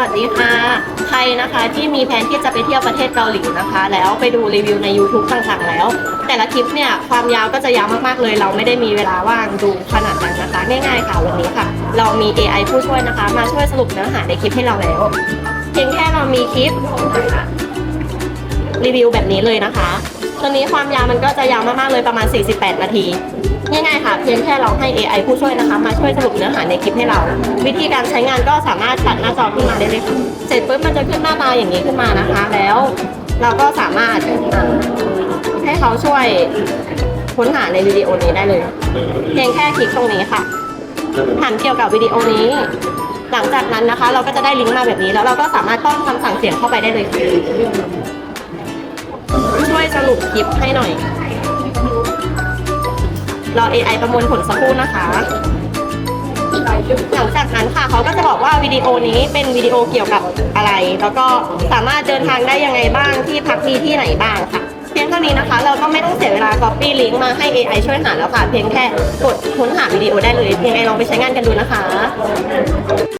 สวัสดีค่ะ ใครนะคะที่มีแผนที่จะไปเที่ยวประเทศเกาหลีนะคะ แล้วไปดูรีวิวใน YouTube ต่างๆแล้ว แต่ละคลิปเนี่ยความยาวก็จะยาวมากๆเลย เราไม่ได้มีเวลาว่างดูขนาดนั้นนะคะ ง่ายๆค่ะวันนี้ค่ะ เรามี AI ผู้ช่วยนะคะ มาช่วยสรุปเนื้อหาในคลิปให้เราแล้ว เพียงแค่เรามีคลิปรีวิวแบบนี้เลยนะคะ ตอนนี้ความยาวมันก็จะยาวมากๆเลยประมาณ 48 นาที ง่ายๆค่ะ เพียงแค่เราให้ AI ผู้ช่วยนะคะ มาช่วยสรุปเนื้อหาในคลิปให้เรา วิธีการใช้งานก็สามารถตัดหน้าจอขึ้นมาได้เลยค่ะเสร็จปุ๊บมันจะขึ้นหน้าตาอย่างนี้ขึ้นมานะคะ แล้วเราก็สามารถให้เขาช่วยค้นหาในวิดีโอนี้ได้เลย เพียงแค่คลิกตรงนี้ค่ะถามเกี่ยวกับวิดีโอนี้ หลังจากนั้นนะคะ เราก็จะได้ลิงก์มาแบบนี้แล้วเราก็สามารถป้อนคำสั่งเสียงเข้าไปได้เลยค่ะ รุปคลิปให้หน่อย รอ AI ประมวลผลสักครู่นะคะหลังจากนั้นค่ะเขาก็จะบอกว่าวิดีโอนี้เป็นวิดีโอเกี่ยวกับอะไร แล้วก็สามารถเดินทางได้ยังไงบ้างที่พักดีที่ไหนบ้างค่ะ เพียงเท่านี้นะคะ เราก็ไม่ต้องเสียเวลา copy ลิงก์มาให้ AI ช่วยหาแล้วค่ะ เพียงแค่กดค้นหาวิดีโอได้เลยยังไงลองไปใช้งานกันดูนะคะ